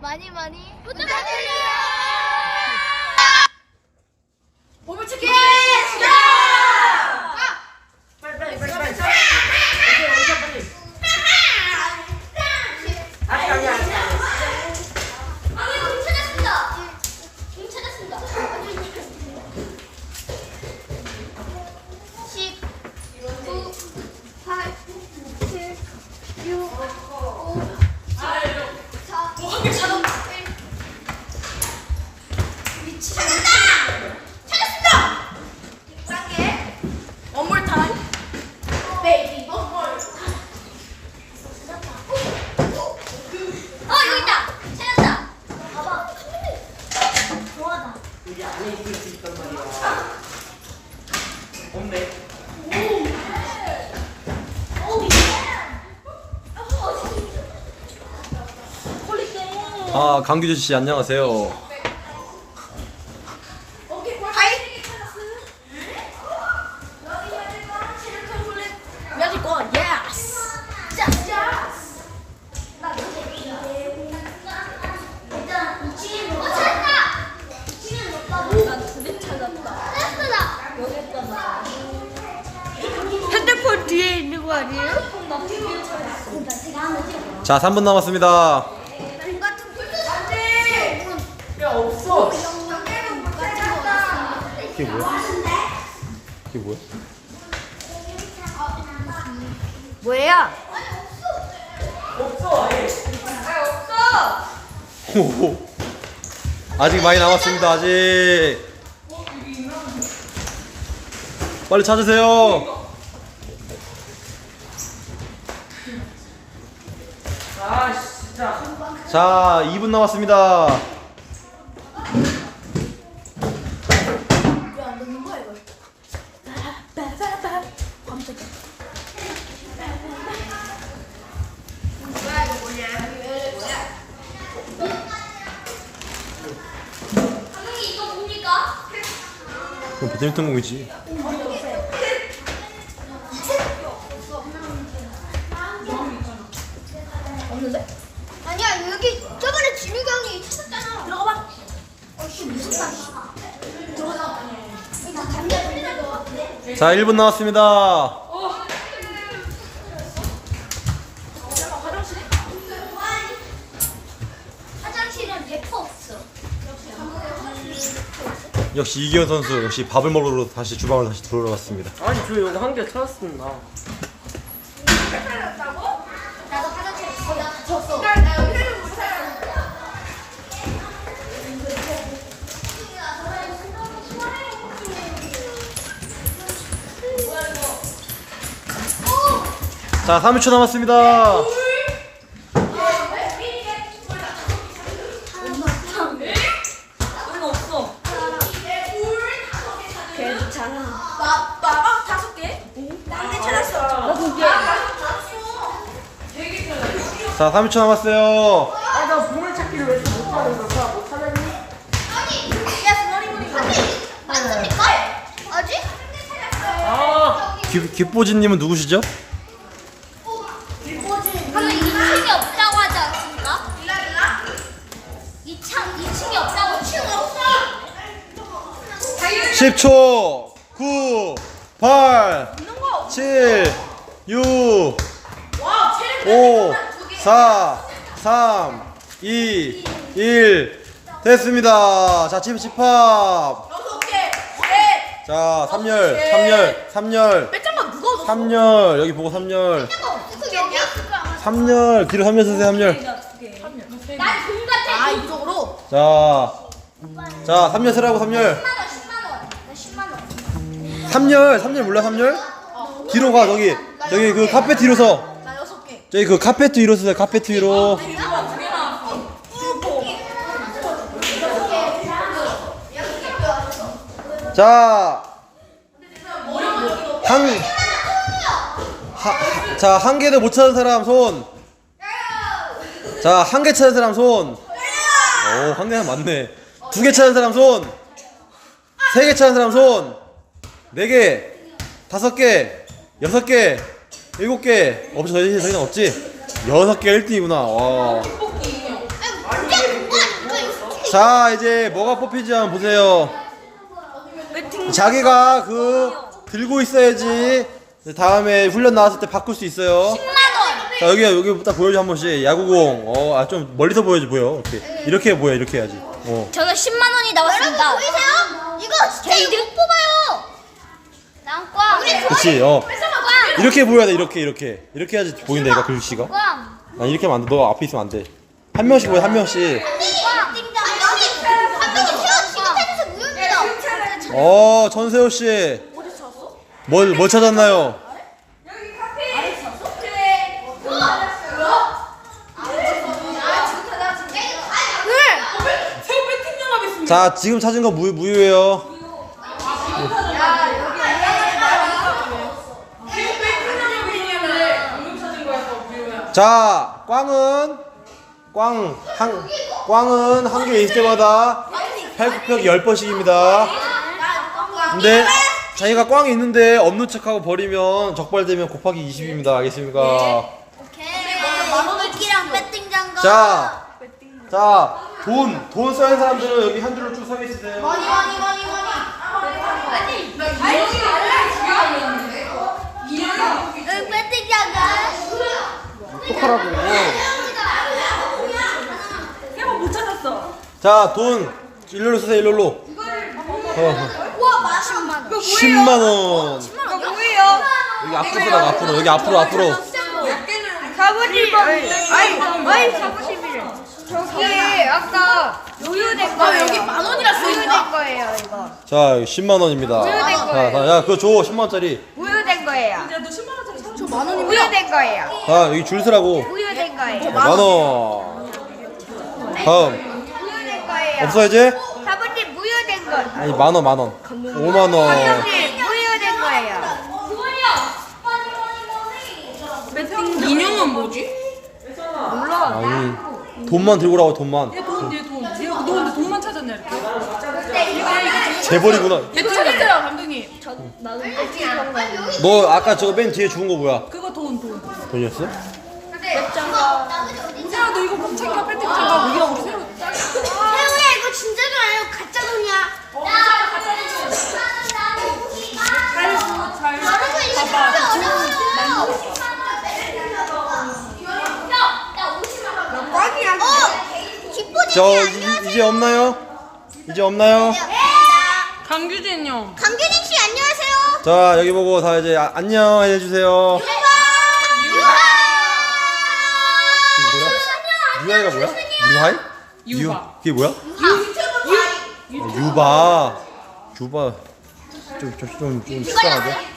많이 많이 부탁드려요. 보물찾기 시작! 빨리 빨리 빨리 빨리 오케이 오케이 빨리 아니 아니 아니 아, 공 찾았습니다. 공 찾았습니다. 10, 9, 8, 7, 6, 5, 4, 3, 찾았다 1. 찾았다! 찾았습니다! 개 원몰 타임 베이비 어 여기 있다 찾았다 봐봐 좋아다 이게 안에 있을 수 있단 말이야 없네 아 강규준 씨 안녕하세요. 뮤직권 예스 일단 2층에 어 찾았다 2층에 못 가고 난두개 찾았다 찾았다 핸드폰 뒤에 있는 거 아니에요? 제가 하나 찍어 자 3분 남았습니다. 공 같은 굴도 안돼 야 없어 이게 뭐야? 이게 뭐야? 뭐예요? 없어 아예 오. 아직 많이 남았습니다. 아직. 빨리 찾으세요. 아 진짜 자 2분 남았습니다. 왜안 넣는 거야 이걸? 감독님 이거 뭡니까? 그럼 배드민턴 공이지. 없는데? 아니야 여기 저번에 진욱이 형이 찾았잖아 들어가봐 어씨 무섭다 들어가자 거 같은데 자 1분 남았습니다. 화장실은 100% 없어 역시 이기현 선수 역시 밥을 먹으러 다시 주방으로 다시 돌아왔습니다. 아니 저 여기 한 개 찾았습니다 나도 화장실 갇혔어 나 찾았어 자 30초 남았습니다. 나 나방 다섯 개? 나한개 찾았어 나두개 자 30초 남았어요. 아 나 보물 찾기를 왜 이렇게 못하는 걸까? 못하겠니? 아니 야 머리머리 맞습니까? 아직? 아 기, 기뽀진님은 누구시죠? 10초 9 8 7 6 5 4 3 2 1 됐습니다. 자, 집 집합. 자, 3열, 3열, 3열, 잠깐만 누가 얻었어? 3열. 여기 보고 3열. 없겠냐? 3열. 뒤로 3열 쓰세요, 3열. 난돈 같아 아 이쪽으로? 자. 자, 3열 쓰라고 3열. 3열, 3열 몰라 3열? 뒤로 가, 저기. 저기 그 카페 뒤로 서. 나 여섯 개 저기 그 카페트 위로 쓰세요, 카페트 위로. 자, 한, 하, 하- 자, 한 개도 못 찾은 사람 손. 자, 한 개 찾은 사람 손. 오, 한 개가 많네. 두 개 찾은 사람 손. 세 개 찾은 사람 손. 네 개, 다섯 개, 여섯 개, 일곱 개. 없지, 더 이상 더 이상 없지? 여섯 개가 1등이구나. 와. 자 이제 뭐가 뽑히지 한번 보세요. 자기가 그 들고 있어야지 다음에 훈련 나왔을 때 바꿀 수 있어요. 10만 원. 자 여기 여기 딱 보여줘 한 번씩 야구공. 어아 좀 멀리서 보여줘 보여. 이렇게 이렇게 보여 이렇게 해야지. 어. 저는 10만 원이 나왔습니다. 여러분 보이세요? 이거 진짜 이거 못 뽑아요. 난 꽝. 우리 그렇지. 어 꽝. 이렇게 보여야 돼 이렇게 이렇게 이렇게 해야지 보인다 얘가 글씨가. 꽝. 아 이렇게 하면 안 돼. 너 앞에 있으면 안 돼. 한 명씩 보여 한 명씩. 어 전세호 씨. 뭘 뭘 찾았나요? 자 지금 찾은 거 무, 무효예요. 새우 배팅 영업이 있냐면 방금 찾은 거야 또 무효야. 자 꽝은 꽝 한, 꽝은 한 개 있을 때마다 팔굽혀펴기 10번씩입니다. 근데 자기가 꽝이 있는데 없는 척하고 버리면 적발되면 곱하기 20입니다. 알겠습니까? 자, 자, 돈, 돈 써야 하는 사람들은 여기 한 줄로 쭉 서 계시세요. 머니 머니 머니 머니. 여기 배팅 장 못 찾았어. 자, 돈 일로로 쓰세요. 일로로. 어, 우와 만 10만 원. 10만 원. 이거 뭐예요? 여기 앞으로 쓰라고 앞으로. 여기 앞으로 앞으로. 사부님 아이 아이 사부님이래 저기 아까 무효된 거예요 여기 만 원이라 써 있나? 무효된 거예요 이거 자, 여기 10만 원입니다. 무효된 자, 거예요 자, 야, 그거 줘. 10만 원짜리. 무효된 거예요 야, 너10 만 원이면. 무효된 거예요 자, 여기 줄 서라고. 무효된 거예요 만 원. 다음. 무효된 거예요 없어 이제? 사부님 무효된 거 아니, 만 원, 만 원. 5만 원. 사부님 무효된 거예요 인형은 뭐지? 아니, 돈만 들고 오라고 돈만. 얘 돈, 얘 돈. 얘, 너 근데 돈만 찾았냐 이렇게? 재벌이구나. 얘도 찾았어요 너 아까 저거 맨 뒤에 죽은 거 뭐야? 그거 돈 돈. 돈이었어? 세아 너 이거 못 챙겨 배팅 장갑 여기가 우리 새우. 태우야 이거 진짜 돈 아니고 가짜 돈이야. 잘. 여러분 이거 봐봐. 꽝이야. 어, 기쁘지 저 안녕하세요. 이, 이제 없나요? 이제 없나요? 강규진 형. 안녕하세요. 자 여기 보고 다 이제 아- 안녕 해주세요. 유하. 이게 뭐야? 유아이가 뭐야? 유하이? 유바. 유, 그게 뭐야? 어, 유바. 유바. 좀 좀좀좀 식상하죠? 강균